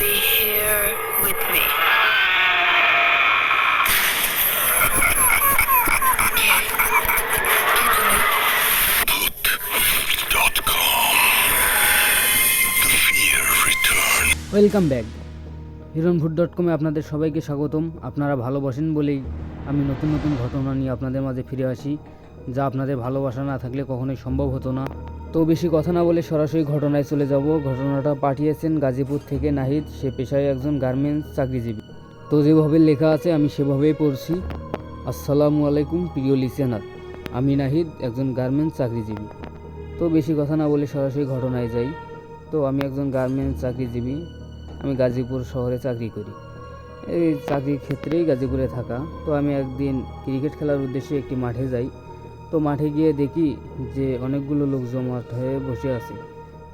be here with me. The fear return. Welcome back হিরণভুট dot কমে আপনাদের সবাইকে স্বাগতম। আপনারা ভালোবাসেন বলেই আমি নতুন নতুন ঘটনা নিয়ে আপনাদের মাঝে ফিরে আসি। যা আপনাদের ভালোবাসা না থাকলে কখনোই সম্ভব হতো না। তো বেশি কথা না বলে সরাসরি ঘটনায় চলে যাব। ঘটনাটা পাঠিয়েছেন গাজীপুর থেকে নাহিদ। সে পেশায় একজন গার্মেন্টস চাকরিজীবী। তো যেভাবে লেখা আছে, আমি সেভাবেই পড়ছি। আসসালামু আলাইকুম, প্রিয় লিসেনার আমি নাহিদ, একজন গার্মেন্টস চাকরিজীবী। তো বেশি কথা না বলে সরাসরি ঘটনায় যাই। তো আমি একজন গার্মেন্টস চাকরিজীবী। আমি গাজীপুর শহরে চাকরি করি। এই চাকরির ক্ষেত্রেই গাজীপুরে থাকা। তো আমি একদিন ক্রিকেট খেলার উদ্দেশ্যে একটি মাঠে যাই। তো মাঠে গিয়ে দেখি যে অনেকগুলো লোক জমাট হয়ে বসে আছে।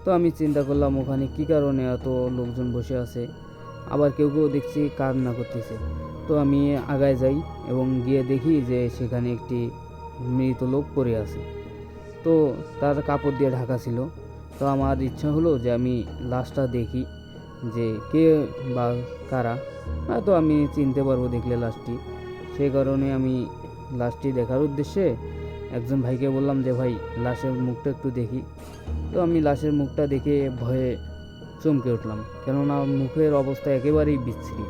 তো আমি চিন্তা করলাম, ওখানে কী কারণে এত লোকজন বসে আছে? আবার কেউ কেউ দেখছি কান্না করতেছে। তো আমি আগায় যাই এবং গিয়ে দেখি যে সেখানে একটি মৃত লোক পড়ে আছে। তো তার কাপড় দিয়ে ঢাকা ছিল। তো আমার ইচ্ছা হলো যে আমি লাশটা দেখি যে কে বা কারা। তো আমি চিনতে পারব দেখলে লাশটি। সেই কারণে আমি লাশটি দেখার উদ্দেশ্যে একজন ভাইকে বললাম যে, ভাই, লাশের মুখটা একটু দেখি। তো আমি লাশের মুখটা দেখে ভয়ে চমকে উঠলাম। কেননা মুখের অবস্থা একেবারেই বিচ্ছিরি।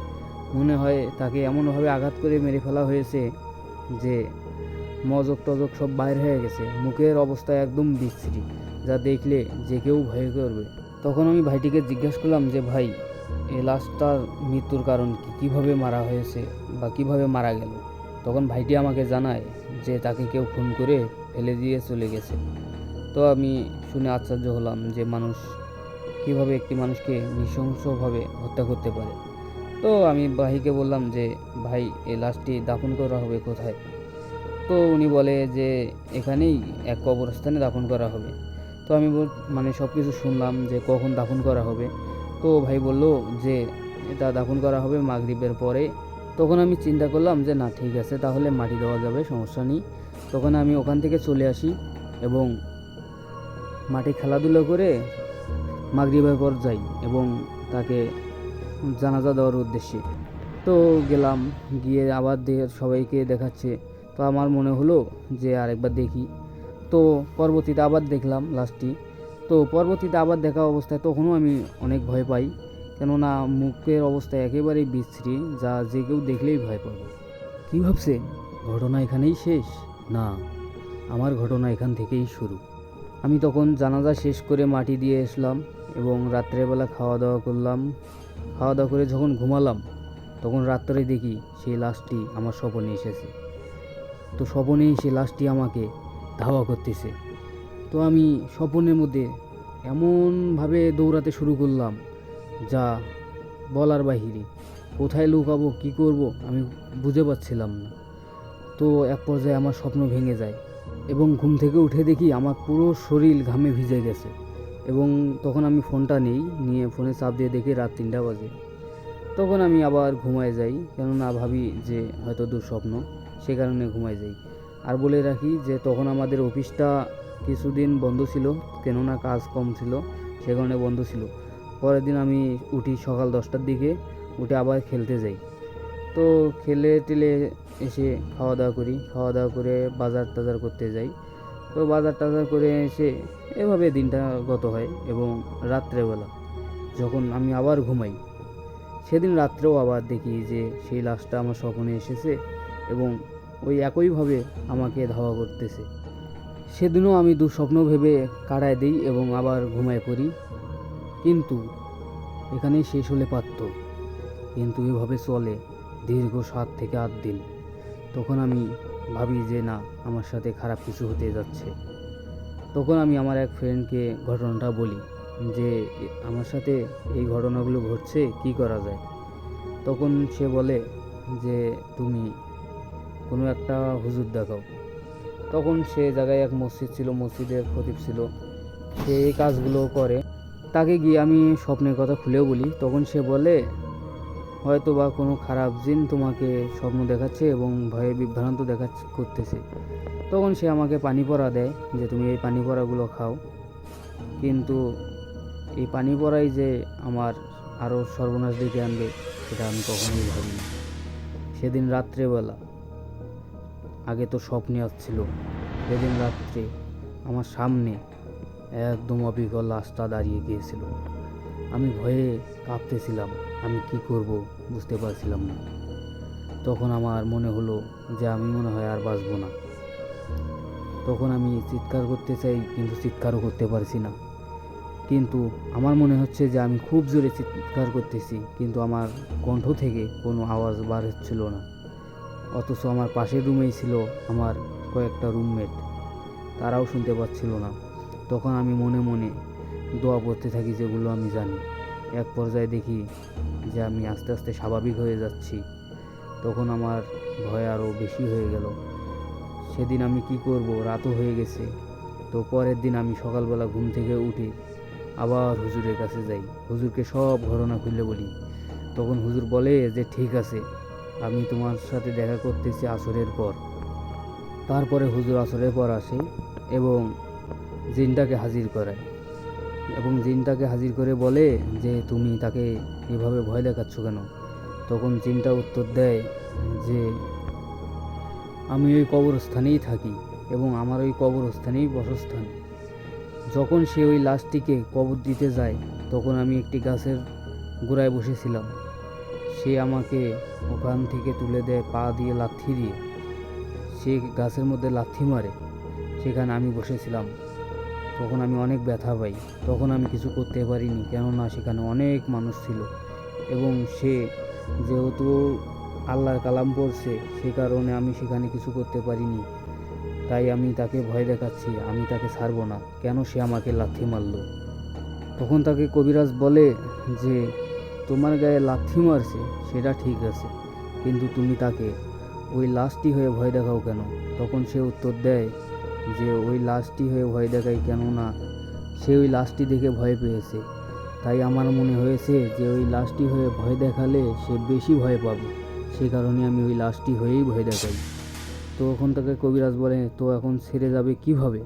মনে হয় তাকে এমনভাবে আঘাত করে মেরে ফেলা হয়েছে যে, মজক টজক সব বাইর হয়ে গেছে। মুখের অবস্থা একদম বিচ্ছিরি, যা দেখলে যে কেউ ভয় করবে। তখন আমি ভাইটিকে জিজ্ঞেস করলাম যে, ভাই, এই লাশটার মৃত্যুর কারণ কি? কীভাবে মারা হয়েছে বা কীভাবে মারা গেল? তখন ভাইটি আমাকে জানায় যে তাকে কেউ খুন করে ফেলে দিয়ে চলে গেছে। তো আমি শুনে আশ্চর্য হলাম যে মানুষ কীভাবে একটি মানুষকে নৃশংসভাবে হত্যা করতে পারে। তো আমি ভাইকে বললাম যে, ভাই, এই লাশটি দাফন করা হবে কোথায়? তো উনি বলে যে, এখানেই এক কবরস্থানে দাফন করা হবে। তো আমি মানে সব কিছু শুনলাম যে কখন দাফন করা হবে। তো ভাই বলল যে, এটা দাফন করা হবে মাগরিবের পরে তখন আমি চিন্তা করলাম যে, না, ঠিক আছে, তাহলে মাটি দেওয়া যাবে, সমস্যা নেই। তখন আমি ওখান থেকে চলে আসি এবং মাটি খেলাধুলো করে মাগরিবের পর যাই এবং তাকে জানাজা দেওয়ার উদ্দেশ্যে। তো গেলাম, গিয়ে আবার সবাইকে দেখাচ্ছে। তো আমার মনে হলো যে, আরেকবার দেখি। তো পরবর্তীতে আবার দেখলাম লাস্টটি তো পরবর্তীতে আবার দেখা অবস্থায় তখনও আমি অনেক ভয় পাই। কেননা মুখের অবস্থা একেবারেই বিশ্রী, যা যে কেউ দেখলেই ভয় পাবে। কী ভাবছে? ঘটনা এখানেই শেষ? না, আমার ঘটনা এখান থেকেই শুরু। আমি তখন জানাজা শেষ করে মাটি দিয়ে আসলাম এবং রাত্রেবেলা খাওয়া দাওয়া করলাম। খাওয়া দাওয়া করে যখন ঘুমালাম, তখন রাত্রে দেখি সেই লাশটি আমার স্বপনে এসেছে। তো স্বপনেই সেই লাশটি আমাকে ধাওয়া করতেছে। তো আমি স্বপনের মধ্যে এমনভাবে দৌড়াতে শুরু করলাম যা বলার বাহিরে। কোথায় লুকাবো, কি করব, আমি বুঝে পাচ্ছিলাম না। তো এক পর্যায়ে আমার স্বপ্ন ভেঙে যায় এবং ঘুম থেকে উঠে দেখি আমার পুরো শরীর ঘামে ভিজে গেছে এবং তখন আমি ফোনটা নেই, নিয়ে ফোনে চাপ দিয়ে দেখি রাত তিনটা বাজে। তখন আমি আবার ঘুমায় যাই, কেননা ভাবি যে হয়তো দুঃস্বপ্ন, সে কারণে ঘুমায় যাই। আর বলে রাখি যে তখন আমাদের অফিসটা কিছুদিন বন্ধ ছিল, কেননা কাজ কম ছিল, সে কারণে বন্ধ ছিল। পরের দিন আমি উঠি সকাল দশটার দিকে, উঠে আবার খেলতে যাই। তো খেলে টেলে এসে খাওয়া দাওয়া করি, খাওয়া দাওয়া করে বাজার টাজার করতে যাই। তো বাজার টাজার করে এসে এভাবে দিনটা গত হয় এবং রাত্রেবেলা যখন আমি আবার ঘুমাই, সেদিন রাত্রেও আবার দেখি যে সেই লাশটা আমার স্বপ্নে এসেছে এবং ওই একইভাবে আমাকে ধাওয়া করতেছে। সেদিনও আমি দুঃস্বপ্ন ভেবে কাটায় দিই এবং আবার ঘুমায় পড়ি। কিন্তু এখানেই শেষ হলে পারত। কিন্তু এভাবে চলে দীর্ঘ সাত থেকে আট দিন। তখন আমি ভাবি যে না, আমার সাথে খারাপ কিছু হতে যাচ্ছে। তখন আমি আমার এক ফ্রেন্ডকে ঘটনাটা বলি যে, আমার সাথে এই ঘটনাগুলো ঘটছে, কি করা যায়? তখন সে বলে যে, তুমি কোনো একটা হুজুর দেখাও। তখন সে জায়গায় এক মসজিদ ছিল, মসজিদের খতিব ছিল। সে এই কাজগুলো করে। তাকে গিয়ে আমি স্বপ্নের কথা খুলেও বলি। তখন সে বলে, হয়তো বা কোনো খারাপ জিন তোমাকে স্বপ্ন দেখাচ্ছে এবং ভয়ে বিভ্রান্ত দেখা করতেছে। তখন সে আমাকে পানি পড়া দেয় যে, তুমি এই পানি পড়াগুলো খাও। কিন্তু এই পানি পড়াই যে আমার আরও সর্বনাশ ডেকে আনবে, সেটা আমি কখনোই ভাবিনি। সেদিন রাত্রেবেলা আগে তো স্বপ্নে আসছিল। সেদিন রাত্রে আমার সামনে একদম অবিকল লাশটা দাঁড়িয়ে গিয়েছিল। আমি ভয়ে কাঁপতেছিলাম, আমি কি করব বুঝতে পারছিলাম না। তখন আমার মনে হলো যে আমি মনে হয় আর বাঁচবো না। তখন আমি চিৎকার করতে চাই, কিন্তু চিৎকারও করতে পারছি না। কিন্তু আমার মনে হচ্ছে যে আমি খুব জোরে চিৎকার করতেছি, কিন্তু আমার কণ্ঠ থেকে কোনো আওয়াজ বার হচ্ছিল না। অথচ আমার পাশের রুমেই ছিল আমার কয়েকটা রুমমেট। তারাও শুনতে পাচ্ছিল না। তখন আমি মনে মনে দোয়া পড়তে থাকি যেগুলো আমি জানি। এক পর্যায়ে দেখি যে আমি আস্তে আস্তে স্বাভাবিক হয়ে যাচ্ছি। তখন আমার ভয় আরও বেশি হয়ে গেল। সেদিন আমি কি করব? রাতও হয়ে গেছে। তো পরের দিন আমি সকালবেলা ঘুম থেকে উঠে আবার হুজুরের কাছে যাই। হুজুরকে সব ঘটনা খুলে বলি। তখন হুজুর বলে যে, ঠিক আছে, আমি তোমার সাথে দেখা করতেছি আসরের পর। তারপরে হুজুর আসরের পর আসে এবং জিনটাকে হাজির করায়। এবং জিনটাকে হাজির করে বলে যে, তুমি তাকে এভাবে ভয় দেখাচ্ছ কেন? তখন জিনটা উত্তর দেয় যে, আমি ওই কবরস্থানেই থাকি এবং আমার ওই কবরস্থানেই বসস্থান। যখন সে ওই লাশটিকে কবর দিতে যায়, তখন আমি একটি গাছের গোড়ায় বসেছিলাম। সে আমাকে ওখান থেকে তুলে দেয়, পা দিয়ে লাথি দিয়ে। সে গাছের মধ্যে লাথি মারে, সেখানে আমি বসেছিলাম। তখন আমি অনেক ব্যথা পাই। তখন আমি কিছু করতে পারিনি, কেননা সেখানে অনেক মানুষ ছিল। এবং সে যেহেতু আল্লাহর কালাম পড়ছে, সে কারণে আমি সেখানে কিছু করতে পারিনি। তাই আমি তাকে ভয় দেখাচ্ছি, আমি তাকে ছাড়বো না। কেন সে আমাকে লাথি মারলো? তখন তাকে কবিরাজ বলে যে, তোমার গায়ে লাথি মারছে, সেটা ঠিক আছে, কিন্তু তুমি তাকে ওই লাশটি হয়ে ভয় দেখাও কেন? তখন সে উত্তর দেয় যে ওই লাশটি হয়ে ভয় দেখাই কেননা সে ওই লাশটি দেখে ভয় পেয়েছে। তাই আমার মনে হয়েছে যে ওই লাশটি হয়ে ভয় দেখালে সে বেশি ভয় পাবে। সে কারণে আমি ওই লাশটি হয়েই ভয় দেখাই। তো তখন তাকে কবিরাজ বলে, তো এখন ছেড়ে যাবে কীভাবে?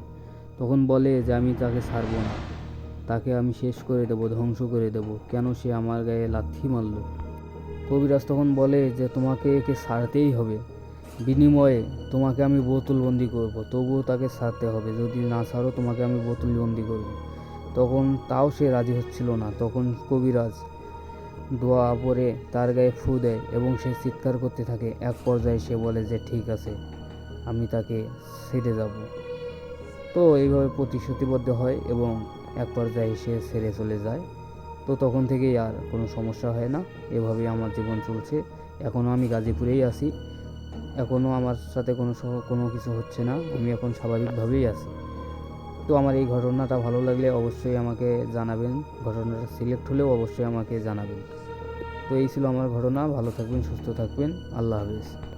তখন বলে যে, আমি তাকে ছাড়বো না। তাকে আমি শেষ করে দেবো, ধ্বংস করে দেবো। কেন সে আমার গায়ে লাথি মারলো? কবিরাজ তখন বলে যে, তোমাকে একে ছাড়তেই হবে। বিনিময়ে তোমাকে আমি বোতলবন্দি করব, তবুও তাকে ছাড়তে হবে। যদি না ছাড়ো, তোমাকে আমি বোতলবন্দি করব। তখন তাও সে রাজি হচ্ছিল না। তখন কবিরাজ দোয়া পরে তার গায়ে ফু দেয় এবং সে চিৎকার করতে থাকে। এক পর্যায়ে সে বলে যে, ঠিক আছে, আমি তাকে ছেড়ে যাব। তো এইভাবে প্রতিশ্রুতিবদ্ধ হয় এবং এক পর্যায়ে সে ছেড়ে চলে যায়। তো তখন থেকেই আর কোনো সমস্যা হয় না। এভাবেই আমার জীবন চলছে। এখনও আমি গাজীপুরেই আছি। এখনও আমার সাথে কোনো কোনো কিছু হচ্ছে না। আমি এখন স্বাভাবিকভাবেই আছি। তো আমার এই ঘটনাটা ভালো লাগলে অবশ্যই আমাকে জানাবেন। ঘটনাটা সিলেক্ট হলেও অবশ্যই আমাকে জানাবেন। তো এই ছিল আমার ঘটনা। ভালো থাকবেন, সুস্থ থাকবেন। আল্লাহ হাফেজ।